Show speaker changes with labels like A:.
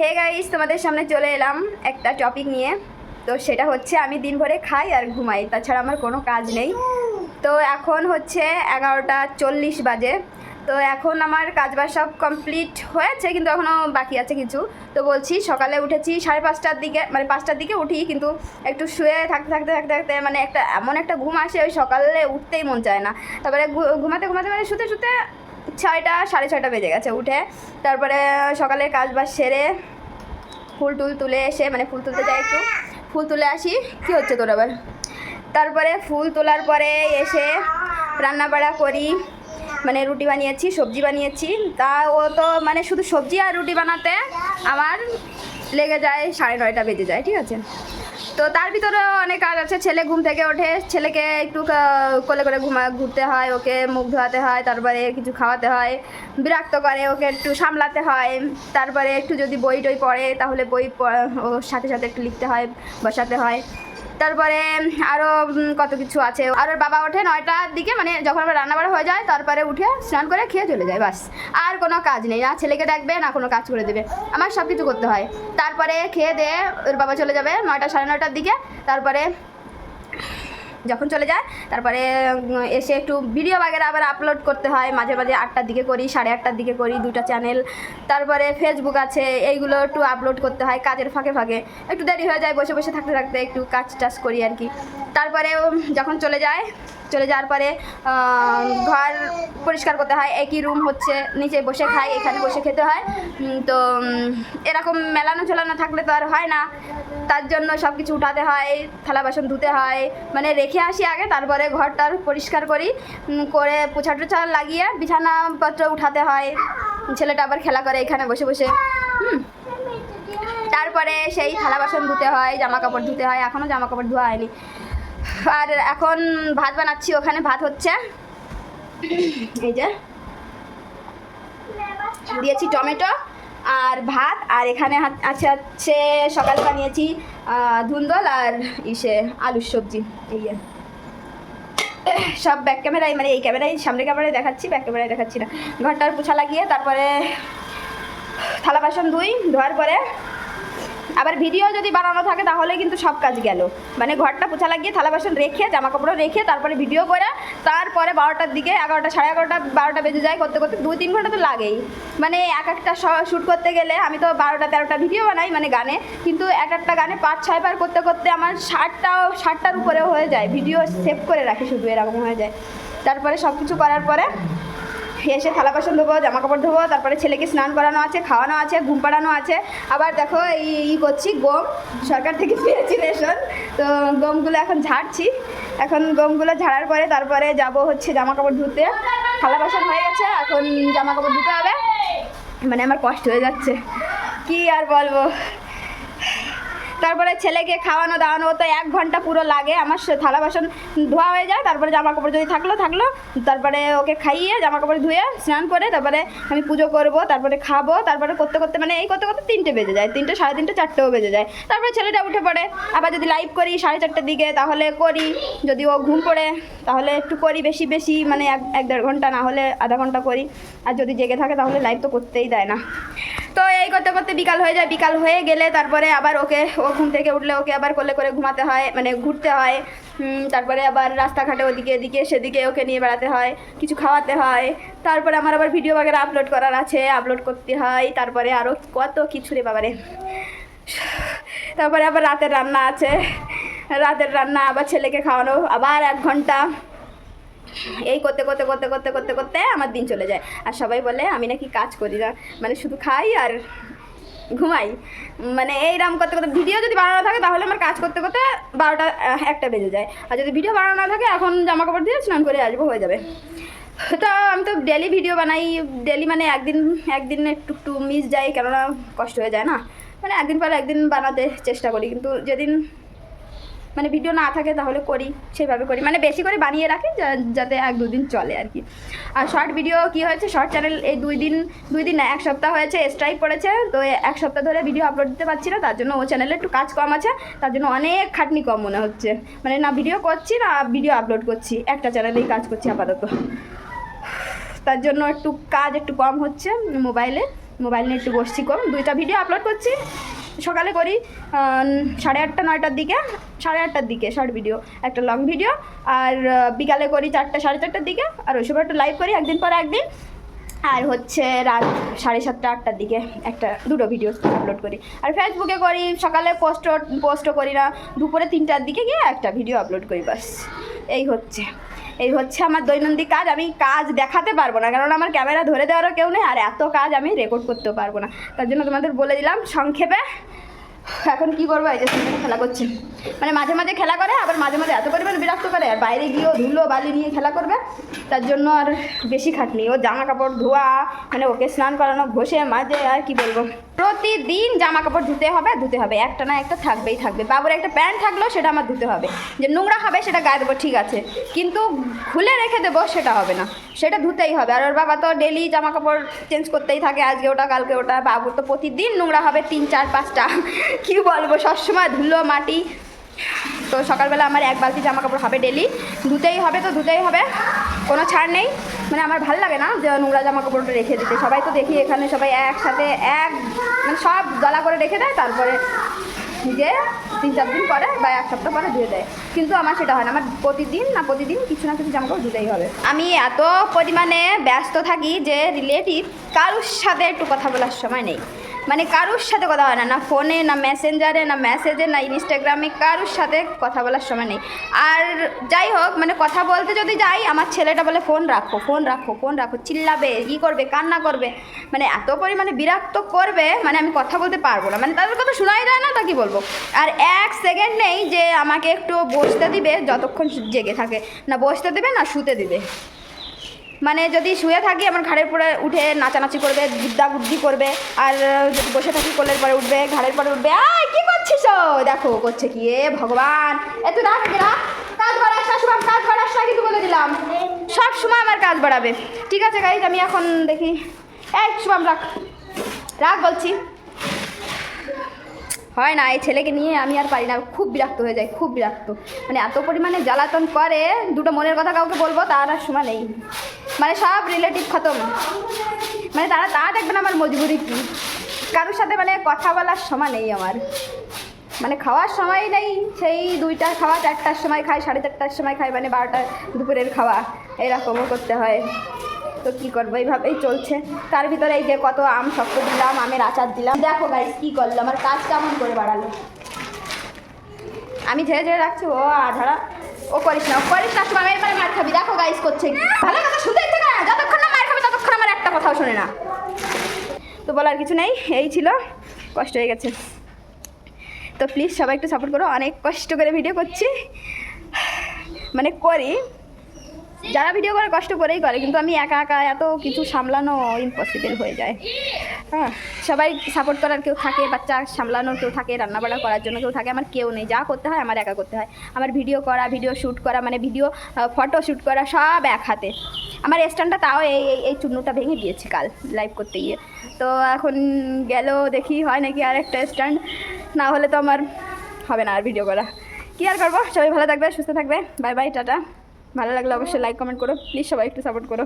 A: Hey guys তোমাদের সামনে চলে এলাম একটা টপিক নিয়ে। তো সেটা হচ্ছে আমি দিন ভরে খাই আর ঘুমাই, তাছাড়া আমার কোনো কাজ নেই। তো এখন হচ্ছে এগারোটা চল্লিশ বাজে। তো এখন আমার কাজ বাজ সব কমপ্লিট হয়েছে, কিন্তু এখনও বাকি আছে কিছু। তো বলছি, সকালে উঠেছি সাড়ে পাঁচটার দিকে মানে পাঁচটার দিকে উঠি, কিন্তু একটু শুয়ে থাকতে থাকতে থাকতে থাকতে মানে একটা এমন একটা ঘুম আসে, ওই সকালে উঠতেই মন চায় না। তারপরে ঘুমাতে ঘুমাতে মানে শুতে শুতে ছয়টা, সাড়ে ছয়টা বেজে গেছে উঠে। তারপরে সকালে কাজ বাজ সেরে ফুল টুল তুলে এসে মানে ফুল তুলতে যাই একটু। ফুল তুলে আসি, কি হচ্ছে তোর আবার? তারপরে ফুল তোলার পরে এসে রান্না বাড়া করি মানে রুটি বানিয়েছি, সবজি বানিয়েছি। তা ও তো মানে শুধু সবজি আর রুটি বানাতে আমার লেগে যায়, সাড়ে নয়টা বেজে যায়, ঠিক আছে? তো তার ভিতরে অনেক কাজ আছে। ছেলে ঘুম থেকে ওঠে, ছেলেকে একটু কোলে করে ঘুমা, ঘুরতে হয়, ওকে মুখ ধোয়াতে হয়, তারপরে কিছু খাওয়াতে হয়, বিরক্ত করে, ওকে একটু সামলাতে হয়, তারপরে একটু যদি বই টই পড়ে, তাহলে বই ওর সাথে সাথে একটু লিখতে হয়, বসাতে হয়। তারপরে আরও কত কিছু আছে। আর ওর বাবা ওঠে নয়টার দিকে মানে যখন আমার রান্নাবাড়া হয়ে যায়, তারপরে উঠে স্নান করে খেয়ে চলে যায়, বাস। আর কোনো কাজ নেই, না ছেলেকে ডাকবে, না কোনো কাজ করে দেবে। আমার সব কিছু করতে হয়। তারপরে খেয়ে দিয়ে ওর বাবা চলে যাবে নয়টা সাড়ে নয়টার দিকে। তারপরে যখন চলে যায়, তারপরে এসে একটু ভিডিও বাগেরা আবার আপলোড করতে হয়। মাঝে মাঝে আটটার দিকে করি, সাড়ে আটটার দিকে করি দুটা চ্যানেল তারপরে ফেসবুক আছে, এইগুলো একটু আপলোড করতে হয় কাজের ফাঁকে ফাঁকে। একটু দেরি হয়ে যায়, বসে বসে থাকতে থাকতে একটু কাজ টাজ করি আর কি। তারপরে যখন চলে যায় চলে যাওয়ার পরে ঘর পরিষ্কার করতে হয়। একই রুম হচ্ছে, নিচে বসে খাই, এখানে বসে খেতে হয়। তো এরকম মেলানো ঝোলানো থাকলে তো আর হয় না। তার জন্য সব কিছু উঠাতে হয়, থালা বাসন ধুতে হয়। মানে রেখে আসি আগে, তারপরে ঘরটার পরিষ্কার করি। করে পোছা টোছা লাগিয়ে বিছানাপত্র উঠাতে হয়। ছেলেটা আবার খেলা করে এখানে বসে বসে। তারপরে সেই থালা বাসন ধুতে হয়, জামা কাপড় ধুতে হয়। এখনও জামা কাপড় ধোয়া হয়নি। আর এখন ভাত বানাচ্ছি, ওখানে ভাত হচ্ছে। এই যে। দিয়েছি টমেটো আর ভাত, আর এখানে আছে হচ্ছে সকালে বানিয়েছি ধুন্দল আর ইসে আলুর সবজি, এই যে। সব ব্যাক ক্যামেরায় মানে এই ক্যামেরায় সামনে ক্যামেরায় দেখাচ্ছি ব্যাক ক্যামেরায় দেখাচ্ছি না। ঘরটার পোছা লাগিয়ে, তারপরে থালা বাসন ধুই, ধোয়ার পরে আবার ভিডিও যদি বানানো থাকে তাহলে কিন্তু সব কাজ গেল। মানে ঘরটা পোছা লাগিয়ে থালা বাসন রেখে জামা কাপড় রেখে, তারপরে ভিডিও করে, তারপরে বারোটার দিকে এগারোটা, সাড়ে এগারোটা, বারোটা বেজে যায় করতে করতে, দুই তিন ঘণ্টা তো লাগেই। মানে এক একটা শ্যুট করতে গেলে আমি তো বারোটা, তেরোটা ভিডিও বানাই মানে গানে, কিন্তু এক একটা গানে পাঁচ, ছয় বার করতে করতে আমার ষাটটাও, ষাটটার উপরেও হয়ে যায়। ভিডিও সেভ করে রাখি শুধু, এরকম হয়ে যায়। তারপরে সব কিছু করার পরে এসে থালা বাসন ধোবো জামা কাপড় ধোবো, তারপরে ছেলেকে স্নান করানো আছে, খাওয়ানো আছে, ঘুম পাড়ানো আছে। আবার দেখো এই ই করছি, গম, সরকার থেকে পেয়েছি রেশন। তো গমগুলো এখন ঝাড়ছি। এখন গমগুলো ঝাড়ার পরে তারপরে যাব হচ্ছে জামা কাপড় ধুতে। থালা বাসন হয়ে গেছে, এখন জামা কাপড় ধুতে হবে। মানে আমার কষ্ট হয়ে যাচ্ছে। কি আর বলব? তারপরে ছেলেকে খাওয়ানো, দাওয়ানো তো এক ঘণ্টা পুরো লাগে। আমার থালা বাসন ধোয়া হয়ে যায়, তারপরে জামা কাপড় যদি থাকল থাকল। তারপরে ওকে খাইয়ে জামা কাপড় ধুয়ে স্নান করে, তারপরে আমি পুজো করব, তারপরে খাব, তারপরে করতে করতে মানে এই করতে করতে তিনটে বেজে যায়। তিনটে, সাড়ে তিনটে, চারটেও বেজে যায়। তারপরে ছেলেটা উঠে পড়ে। আবার যদি লাইভ করি সাড়ে চারটের দিকে, তাহলে করি। যদি ও ঘুম পড়ে, তাহলে একটু করি, বেশি বেশি মানে এক এক দেড় ঘণ্টা না হলে আধা ঘণ্টা করি। আর যদি জেগে থাকে, তাহলে লাইভ তো করতেই দেয় না। তো এই করতে করতে বিকাল হয়ে যায়। বিকাল হয়ে গেলে তারপরে আবার ওকে, ও ঘুম থেকে উঠলে ওকে আবার কোলে করে ঘুমাতে হয় মানে ঘুরতে হয়। তারপরে আবার রাস্তাঘাটে ওদিকে এদিকে সেদিকে ওকে নিয়ে বেড়াতে হয়, কিছু খাওয়াতে হয়। তারপরে আমার আবার ভিডিও বাগেরা আপলোড করার আছে আপলোড করতে হয়। তারপরে আরও কত কিছু রে বাবারে। তারপরে আবার রাতের রান্না আছে। রাতের রান্না আবার ছেলেকে খাওয়ানো, আবার এক ঘণ্টা। এই করতে করতে করতে করতে করতে করতে আমার দিন চলে যায়। আর সবাই বলে, আমি নাকি কাজ করি না। মানে শুধু খাই আর ঘুমাই। মানে এইরকম করতে করতে ভিডিও যদি বানানো থাকে, তাহলে আমার কাজ করতে করতে বারোটা একটা বেজে যায়। আর যদি ভিডিও বানানো না থাকে, এখন জামা কাপড় দিয়ে স্নান করে আসব, হয়ে যাবে। তো আমি তো ডেলি ভিডিও বানাই। ডেলি মানে একদিন একদিন একটু একটু মিস যায় কেননা কষ্ট হয়ে যায় না। মানে একদিন পর একদিন বানাতে চেষ্টা করি। কিন্তু যেদিন মানে ভিডিও না থাকে তাহলে করি সেইভাবে করি। মানে বেশি করে বানিয়ে রাখি যাতে এক দুদিন চলে আর কি। আর শর্ট ভিডিও কি হয়েছে? শর্ট চ্যানেল এই দুই দিন দুই দিন না, এক সপ্তাহ হয়েছে স্ট্রাইক পড়েছে। তো এক সপ্তাহ ধরে ভিডিও আপলোড দিতে পারছি না, তার জন্য ও চ্যানেলে একটু কাজ কম আছে, তার জন্য অনেক খাটনি কম মনে হচ্ছে। মানে না ভিডিও করছি, না ভিডিও আপলোড করছি, একটা চ্যানেলেই কাজ করছি আপাতত। তার জন্য একটু কাজ একটু কম হচ্ছে, মোবাইলে। মোবাইল নিয়ে একটু বসছি কম। দুইটা ভিডিও আপলোড করছি সকালে করি সাড়ে আটটা, নয়টার দিকে, সাড়ে আটটার দিকে শর্ট ভিডিও একটা লং ভিডিও আর বিকালে করি চারটা, সাড়ে চারটার দিকে, আর ওই সময় একটা লাইভ করি একদিন পর একদিন, আর হচ্ছে রাত সাড়ে সাতটা, আটটার দিকে একটা, দুটো ভিডিও আপলোড করি। আর ফেসবুকে করি, সকালে পোস্ট পোস্টও করি না, দুপুরে তিনটার দিকে গিয়ে একটা ভিডিও আপলোড করি বাস এই হচ্ছে এই হচ্ছে আমার দৈনন্দিন কাজ, আমি কাজ দেখাতে পারব না, কারণ আমার ক্যামেরা ধরে দেওয়ারও কেউ নেই, আর এত কাজ আমি রেকর্ড করতেও পারব না। তার জন্য তোমাদের বলে দিলাম, সংক্ষেপে এখন কি করব? এই যে খেলা করছে। মানে মাঝে মাঝে খেলা করে, আবার মাঝে মাঝে এত পরিমাণে বিরক্ত করে। আর বাইরে গিয়েও ধুলো, বালি নিয়ে খেলা করবে। তার জন্য আর বেশি খাটনি। ও জামা কাপড়, ধোয়া মানে ওকে স্নান করানো, ঘষে মাঝে আর কি বলব? প্রতিদিন জামা কাপড় ধুতে হবে ধুতে হবে। একটা না একটা থাকবেই থাকবে। বাবুর একটা প্যান্ট থাকলেও সেটা আমার ধুতে হবে। যে নোংরা হবে সেটা গায়ে দেবো, ঠিক আছে। কিন্তু খুলে রেখে দেবো সেটা হবে না। সেটা ধুতেই হবে। আর ওর বাবা তো ডেলি জামা কাপড় চেঞ্জ করতেই থাকে, আজকে ওটা, কালকে ওটা। বাবুর তো প্রতিদিন নোংরা হবে তিন, চার, পাঁচটা। কি বলব? সবসময় ধুলো, মাটি। তো সকালবেলা আমার এক বালতি জামা কাপড় হবে ডেলি। ধুতেই হবে তো, ধুতেই হবে। কোনো ছাড় নেই। মানে আমার ভালো লাগে না যে নোংরা জামা কাপড়টা রেখে দিতে। সবাই তো দেখি এখানে সবাই একসাথে এক মানে সব গলা করে রেখে দেয়, তারপরে যে তিন চার দিন পরে বা এক সপ্তাহ পরে ধুয়ে দেয়। কিন্তু আমার সেটা হয় না। আমার প্রতিদিন না প্রতিদিন কিছু না কিছু জামা কাপড় ধুতেই হবে। আমি এত পরিমাণে ব্যস্ত থাকি যে রিলেটিভ কারোর সাথে একটু কথা বলার সময় নেই। মানে কারোর সাথে কথা হয় না না ফোনে, না মেসেঞ্জারে, না মেসেজে, না ইনস্টাগ্রামে, কারোর সাথে কথা বলার সময় নেই। আর যাই হোক মানে কথা বলতে যদি যাই, আমার ছেলেটা বলে, ফোন রাখো ফোন রাখো ফোন রাখো। চিল্লাবে, ই করবে, কান্না করবে। মানে এত পরিমাণে বিরক্ত করবে মানে আমি কথা বলতে পারব না। মানে তাদের কথা শোনাই যায় না, তা কি বলব? আর এক সেকেন্ড নেই যে আমাকে একটু বসতে দিবে, যতক্ষণ জেগে থাকে। না বসতে দেবে, না শুতে দিবে। মানে যদি শুয়ে থাকি, আমার ঘাড়ের পরে উঠে নাচানাচি করবে গুদ্দা গুদ্দি করবে, আর যদি বসে থাকি, কোলের পরে উঠবে, ঘাড়ের পরে উঠবে, আয়, কি করছিস দেখো, করছে কি এ ভগবান। এত রাখ রাখ। কাজ বাড়াস না শুভাম কাজ বাড়াস না কিন্তু বলে দিলাম? সব সময় আমার কাজ বাড়াবে। ঠিক আছে গাইজ আমি এখন দেখি। এই, শুভাম, রাখ। রাখ, বলছি। হয় না, এই ছেলেকে নিয়ে আমি আর পারি না, খুব বিরক্ত হয়ে যায় খুব বিরক্ত। মানে এত পরিমাণে জ্বালাতন করে, দুটো মনের কথা কাউকে বলব, তার আর সময় নেই। মানে সব রিলেটিভ খতম। মানে তারা তা দেখবেন আমার মজবুরি কি। কারোর সাথে মানে কথা বলার সময় নেই আমার। মানে খাওয়ার সময় নেই, সেই দুইটা খাওয়া, চারটার সময় খাই, সাড়ে চারটার সময় খাই মানে বারোটা দুপুরের খাওয়া, এরকমও করতে হয়। তো কী করব? এইভাবেই চলছে। তার ভিতরে এই যে কত আম শক্ত দিলাম আমের আচার দিলাম। দেখো গাইস কী করল? আমার কাজ কেমন করে বাড়ালো? আমি ঝেড়ে ঝেড়ে রাখছি, ও আধারা ও করিস না করিস না সময় এবার মার খাবি। দেখো গাইস করছে। ভালো কথা শুনতে ইচ্ছে না, যতক্ষণ না মার খাবে, ততক্ষণ আমার একটা কথাও শোনে না। তো বলার কিছু নেই, এই ছিল। কষ্ট হয়ে গেছে। তো প্লিজ সবাই একটু সাপোর্ট করো। অনেক কষ্ট করে ভিডিও করছি। মানে করি। যারা ভিডিও করে কষ্ট করেই করে, কিন্তু আমি একা একা এত কিছু সামলানো ইম্পসিবল হয়ে যায়। হ্যাঁ সবাই সাপোর্ট করার কেউ থাকে, বাচ্চা সামলানোর কেউ থাকে, রান্নাবাড়া করার জন্য কেউ থাকে, আমার কেউ নেই। যা করতে হয় আমার একা করতে হয়। আমার ভিডিও করা ভিডিও শ্যুট করা মানে ভিডিও ফটো শ্যুট করা সব এক হাতে। আমার স্ট্যান্ডটা তাও এই, এই- চূর্ণটা ভেঙে দিয়েছি কাল লাইভ করতে গিয়ে। তো এখন গেল দেখি হয় নাকি আর একটা স্ট্যান্ড না হলে তো আমার হবে না আর ভিডিও করা। কী আর করব? সবাই ভালো থাকবে, সুস্থ থাকবে। বাই বাই টাটা। ভালো লাগলে অবশ্যই লাইক কমেন্ট করো। প্লিজ সবাই একটু সাপোর্ট করো।